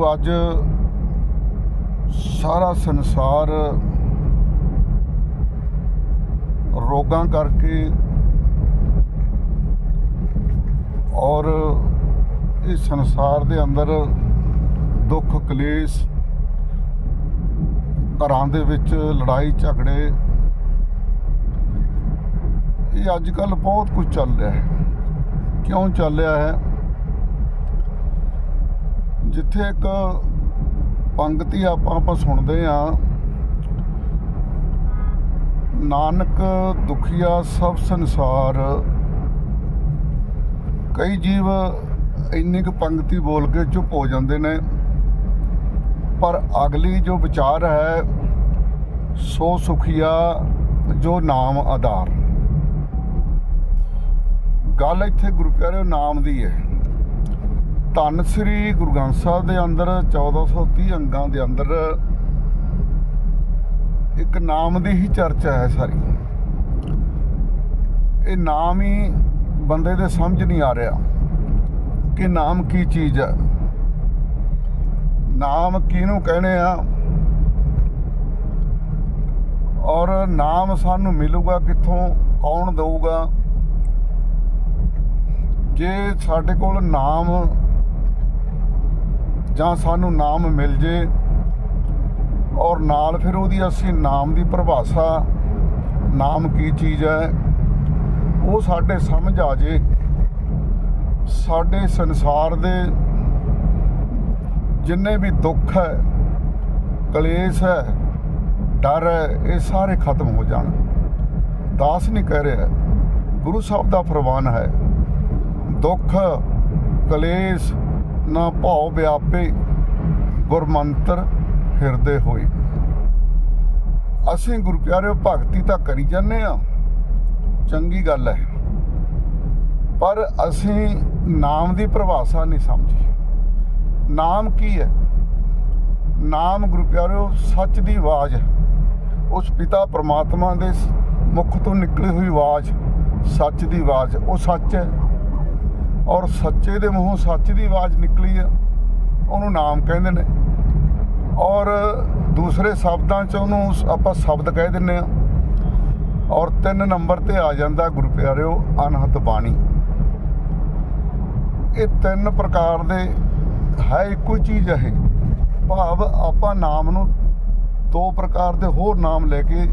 ਜੋ ਅੱਜ ਸਾਰਾ ਸੰਸਾਰ ਰੋਗਾਂ ਕਰਕੇ ਔਰ ਇਸ ਸੰਸਾਰ ਦੇ ਅੰਦਰ ਦੁੱਖ, ਕਲੇਸ਼, ਘਰਾਂ ਦੇ ਵਿੱਚ ਲੜਾਈ, ਝਗੜੇ, ਇਹ ਅੱਜ ਕੱਲ ਬਹੁਤ ਕੁਝ ਚੱਲ ਰਿਹਾ ਹੈ। ਕਿਉਂ ਚੱਲ ਰਿਹਾ ਹੈ? ਜਿੱਥੇ ਇੱਕ ਪੰਗਤੀ ਆਪਾਂ ਆਪਾਂ ਸੁਣਦੇ ਆ ਨਾਨਕ ਦੁਖੀਆ ਸਭ ਸੰਸਾਰ। ਕਈ ਜੀਵ ਇੰਨੀ ਕੁ ਪੰਗਤੀ ਬੋਲ ਕੇ ਚੁੱਪ ਹੋ ਜਾਂਦੇ ਨੇ, ਪਰ ਅਗਲੀ ਜੋ ਵਿਚਾਰ ਹੈ, ਸੋ ਸੁਖੀਆ ਜੋ ਨਾਮ ਆਧਾਰ। ਗੱਲ ਇੱਥੇ ਗੁਰੂ ਪਿਆਰਿਓ ਨਾਮ ਦੀ ਹੈ। ਧੰਨ ਸ੍ਰੀ ਗੁਰੂ ਗ੍ਰੰਥ ਸਾਹਿਬ ਦੇ ਅੰਦਰ 1430 ਅੰਗਾਂ ਦੇ ਅੰਦਰ ਇੱਕ ਨਾਮ ਦੀ ਹੀ ਚਰਚਾ ਹੈ ਸਾਰੀ। ਇਹ ਨਾਮ ਹੀ ਬੰਦੇ ਦੇ ਸਮਝ ਨਹੀਂ ਆ ਰਿਹਾ ਕਿ ਨਾਮ ਕੀ ਚੀਜ਼ ਹੈ। ਨਾਮ ਕਿਹਨੂੰ ਕਹਿੰਦੇ ਆ? ਔਰ ਨਾਮ ਸਾਨੂੰ ਮਿਲੂਗਾ ਕਿੱਥੋਂ, ਕੌਣ ਦਊਗਾ? ਜੇ ਸਾਡੇ ਕੋਲ ਨਾਮ ਜਾਂ ਸਾਨੂੰ ਨਾਮ ਮਿਲ ਜੇ ਔਰ ਨਾਲ ਫਿਰ ਉਹਦੀ ਅਸੀਂ ਨਾਮ ਦੀ ਪਰਿਭਾਸ਼ਾ, ਨਾਮ ਕੀ ਚੀਜ਼ ਹੈ, ਉਹ ਸਾਡੇ ਸਮਝ ਆ ਜੇ। ਸਾਡੇ ਸੰਸਾਰ ਦੇ ਜਿੰਨੇ ਵੀ ਦੁੱਖ ਹੈ, ਕਲੇਸ਼ ਹੈ, ਡਰ ਹੈ, ਇਹ ਸਾਰੇ ਖਤਮ ਹੋ ਜਾਣ। ਦਾਸ ਨਹੀਂ ਕਹਿ ਰਿਹਾ, ਗੁਰੂ ਸਾਹਿਬ ਦਾ ਫਰਮਾਨ ਹੈ, ਦੁੱਖ, ਕਲੇਸ਼ ਨਾ ਭਾਉ ਵਿਆਪੇ ਗੁਰਮੰਤਰ ਹਿਰਦੇ ਹੋਏ। ਅਸੀਂ ਗੁਰੂ ਪਿਆਰਿਓ, ਭਗਤੀ ਤਾਂ ਕਰੀ ਜਾਂਦੇ ਆ ਚੰਗੀ ਗੱਲ ਹੈ। ਪਰ ਅਸੀਂ ਨਾਮ ਦੀ ਪਰਿਭਾਸ਼ਾ ਨਹੀਂ ਸਮਝੀ। ਨਾਮ ਕੀ ਹੈ? ਨਾਮ ਗੁਰੂ ਪਿਆਰਿਓ, ਸੱਚ ਦੀ ਆਵਾਜ਼ ਹੈ। ਉਸ ਪਿਤਾ ਪ੍ਰਮਾਤਮਾ ਦੇ ਮੁਖ ਤੋਂ ਨਿਕਲੀ ਹੋਈ ਆਵਾਜ਼ ਸੱਚ ਦੀ ਆਵਾਜ਼ ਉਹ ਸੱਚ ਹੈ। ਔਰ ਸੱਚੇ ਦੇ ਮੂੰਹੋਂ ਸੱਚ ਦੀ ਆਵਾਜ਼ ਨਿਕਲੀ ਆ, ਉਹਨੂੰ ਨਾਮ ਕਹਿੰਦੇ ਨੇ। ਔਰ ਦੂਸਰੇ ਸ਼ਬਦਾਂ 'ਚ ਉਹਨੂੰ ਆਪਾਂ ਸ਼ਬਦ ਕਹਿ ਦਿੰਨੇ ਆ। ਔਰ ਤਿੰਨ ਨੰਬਰ ਤੇ ਆ ਜਾਂਦਾ, ਗੁਰੂ ਪਿਆਰਿਓ ਅਨਹਤ ਬਾਣੀ। ਇਹ ਤਿੰਨ ਪ੍ਰਕਾਰ ਦੇ ਹੈ ਇੱਕੋ ਹੀ ਚੀਜ਼ ਹੈ ਭਾਵ ਆਪਾਂ ਨਾਮ ਨੂੰ ਦੋ ਪ੍ਰਕਾਰ ਦੇ ਹੋਰ ਨਾਮ ਲੈ ਕੇ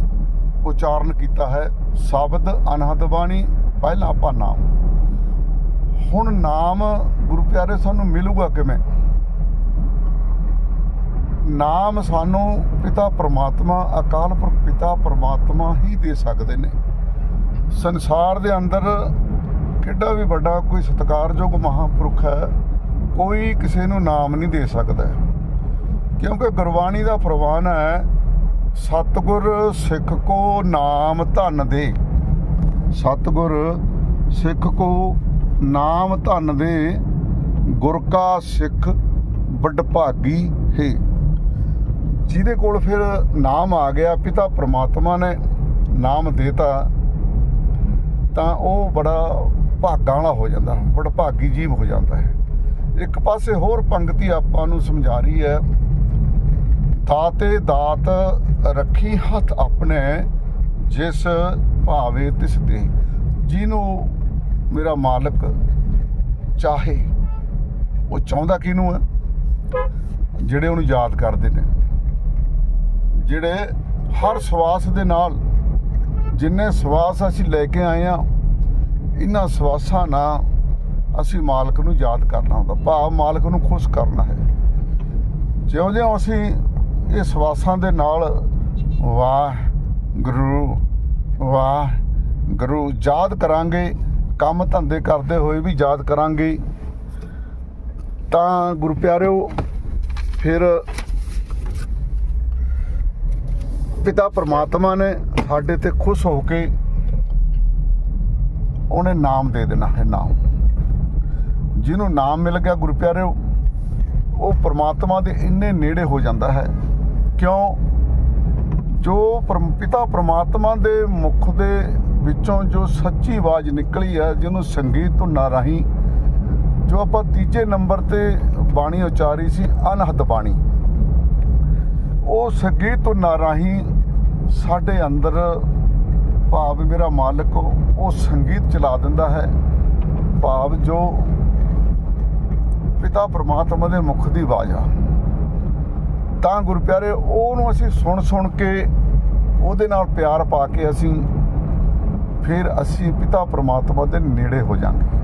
ਉਚਾਰਨ ਕੀਤਾ ਹੈ। ਸ਼ਬਦ ਅਨਹਦ ਬਾਣੀ, ਪਹਿਲਾ ਆਪਾਂ ਨਾਮ। ਹੁਣ ਨਾਮ ਗੁਰੂ ਪਿਆਰੇ ਸਾਨੂੰ ਮਿਲੂਗਾ ਕਿਵੇਂ? ਨਾਮ ਸਾਨੂੰ ਪਿਤਾ ਪ੍ਰਮਾਤਮਾ, ਅਕਾਲ ਪੁਰਖ ਪਿਤਾ ਪ੍ਰਮਾਤਮਾ ਹੀ ਦੇ ਸਕਦੇ ਨੇ। ਸੰਸਾਰ ਦੇ ਅੰਦਰ ਕਿੱਡਾ ਵੀ ਵੱਡਾ ਕੋਈ ਸਤਿਕਾਰਯੋਗ ਮਹਾਪੁਰਖ ਹੈ, ਕੋਈ ਕਿਸੇ ਨੂੰ ਨਾਮ ਨਹੀਂ ਦੇ ਸਕਦਾ। ਕਿਉਂਕਿ ਗੁਰਬਾਣੀ ਦਾ ਫਰਮਾਨ ਹੈ, ਸਤਿਗੁਰ ਸਿੱਖ ਕੋ ਨਾਮ ਧਨ ਦੇ। ਸਤਿਗੁਰ ਸਿੱਖ ਕੋ ਨਾਮ ਧਨ ਦੇ ਗੁਰ ਕਾ ਸਿੱਖ ਵਡਭਾਗੀ ਹੈ। ਜਿਹਦੇ ਕੋਲ ਫਿਰ ਨਾਮ ਆ ਗਿਆ, ਪਿਤਾ ਪ੍ਰਮਾਤਮਾ ਨੇ ਨਾਮ ਦੇਤਾ, ਤਾਂ ਉਹ ਬੜਾ ਭਾਗਾਂ ਵਾਲਾ ਹੋ ਜਾਂਦਾ ਬੜਾ ਭਾਗੀ ਜੀਵ ਹੋ ਜਾਂਦਾ ਹੈ। ਇੱਕ ਪਾਸੇ ਹੋਰ ਪੰਕਤੀ ਆਪਾਂ ਨੂੰ ਸਮਝਾ ਰਹੀ ਹੈ, ਦਾਤੇ ਦਾਤ ਰੱਖੀ ਹੱਥ ਆਪਣੇ, ਜਿਸ ਭਾਵੇ ਤਿਸ ਦੇ ਜਿਹਨੂੰ ਮੇਰਾ ਮਾਲਕ ਚਾਹੇ ਉਹ ਚਾਹੁੰਦਾ ਕਿਹਨੂੰ ਹੈ, ਜਿਹੜੇ ਉਹਨੂੰ ਯਾਦ ਕਰਦੇ ਨੇ, ਜਿਹੜੇ ਹਰ ਸਵਾਸ ਦੇ ਨਾਲ, ਜਿੰਨੇ ਸਵਾਸ ਅਸੀਂ ਲੈ ਕੇ ਆਏ ਆ ਇਹਨਾਂ ਸਵਾਸਾਂ ਨਾਲ ਅਸੀਂ ਮਾਲਕ ਨੂੰ ਯਾਦ ਕਰਨਾ ਹੁੰਦਾ, ਭਾਵ ਮਾਲਕ ਨੂੰ ਖੁਸ਼ ਕਰਨਾ ਹੈ। ਜਿਉਂ-ਜਿਉਂ ਅਸੀਂ ਇਹ ਸਵਾਸਾਂ ਦੇ ਨਾਲ ਵਾਹ ਗੁਰੂ ਵਾਹ ਗੁਰੂ ਯਾਦ ਕਰਾਂਗੇ ਕੰਮ ਧੰਦੇ ਕਰਦੇ ਹੋਏ ਵੀ ਯਾਦ ਕਰਾਂਗੇ, ਤਾਂ ਗੁਰੂ ਪਿਆਰਿਓ, ਫਿਰ ਪਿਤਾ ਪਰਮਾਤਮਾ ਨੇ ਸਾਡੇ ਤੇ ਖੁਸ਼ ਹੋ ਕੇ ਉਹਨੇ ਨਾਮ ਦੇ ਦੇਣਾ ਹੈ ਨਾਮ। ਜਿਹਨੂੰ ਨਾਮ ਮਿਲ ਗਿਆ ਗੁਰੂ ਪਿਆਰਿਓ, ਉਹ ਪਰਮਾਤਮਾ ਦੇ ਇੰਨੇ ਨੇੜੇ ਹੋ ਜਾਂਦਾ ਹੈ। ਕਿਉਂ? ਜੋ ਪਰਮ- ਪਿਤਾ ਪਰਮਾਤਮਾ ਦੇ ਮੁਖ ਦੇ ਵਿੱਚੋਂ ਜੋ ਸੱਚੀ ਆਵਾਜ਼ ਨਿਕਲੀ ਹੈ ਜਿਹਨੂੰ ਸੰਗੀਤ ਧੁਨਾਂ ਰਾਹੀਂ, ਜੋ ਆਪਾਂ ਤੀਜੇ ਨੰਬਰ ਤੇ ਬਾਣੀ ਉਚਾਰੀ ਸੀ, ਅਨਹਦ ਬਾਣੀ, ਉਹ ਸੰਗੀਤ ਧੁਨਾਂ ਰਾਹੀਂ ਸਾਡੇ ਅੰਦਰ ਭਾਵ ਮੇਰਾ ਮਾਲਕ ਉਹ ਸੰਗੀਤ ਚਲਾ ਦਿੰਦਾ ਹੈ। ਭਾਵ ਜੋ ਪਿਤਾ ਪ੍ਰਮਾਤਮਾ ਦੇ ਮੁਖ ਦੀ ਆਵਾਜ਼ ਆ। ਤਾਂ ਗੁਰੂ ਪਿਆਰੇ ਉਹਨੂੰ ਅਸੀਂ ਸੁਣ ਸੁਣ ਕੇ ਉਹਦੇ ਨਾਲ ਪਿਆਰ ਪਾ ਕੇ ਅਸੀਂ ਫਿਰ ਅਸੀਂ ਪਿਤਾ ਪਰਮਾਤਮਾ ਦੇ ਨੇੜੇ ਹੋ ਜਾਵਾਂਗੇ